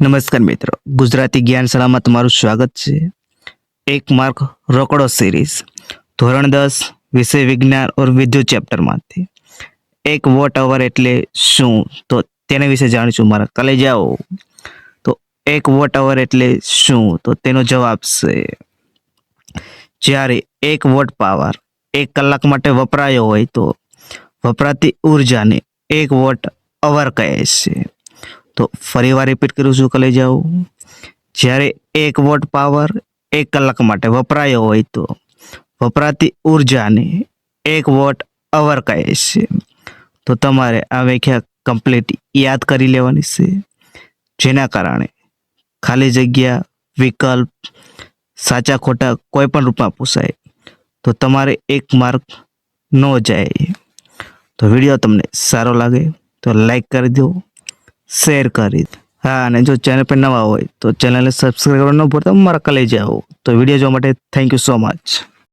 નમસ્કાર મિત્રો. ગુજરાતી જ્ઞાન શાળામાં તમારું સ્વાગત છે. એક માર્ક રોકડો સિરીઝ ધોરણ દસ, વિષય વિજ્ઞાન ઓર વિદ્યુત ચેપ્ટરમાંથી એક વોટ અવર એટલે શું? તો તેના વિશે જાણીશું. મારા કાલે જાઓ તો એક વોટ અવર એટલે શું? તો તેનો જવાબ છે, જ્યારે એક વોટ પાવર એક કલાક માટે વપરાયો હોય તો વપરાતી ઉર્જાને એક વોટ અવર કહે છે. તો ફરીવાર રિપીટ કરું છું કલે જાઓ જ્યારે એક વોટ પાવર એક કલાક માટે વપરાયો હોય તો વપરાતી ઉર્જાને એક વોટ અવર કહે છે. તો તમારે આ વ્યાખ્યા કમ્પ્લીટ યાદ કરી લેવાની છે. જેના કારણે ખાલી જગ્યા, વિકલ્પ, સાચા ખોટા કોઈ પણ રૂપમાં પૂછાય તો તમારે એક માર્ક ન જાય. તો વીડિયો તમને સારો લાગે તો લાઈક કરી દો. શેર કરી હા, અને જો ચેનલ પર નવા હોય તો ચેનલને સબસ્ક્રાઈબ કરવાનું ભૂલતા, મારા કલે જાઓ તો વીડિયો જોવા માટે થેન્ક યુ સો મચ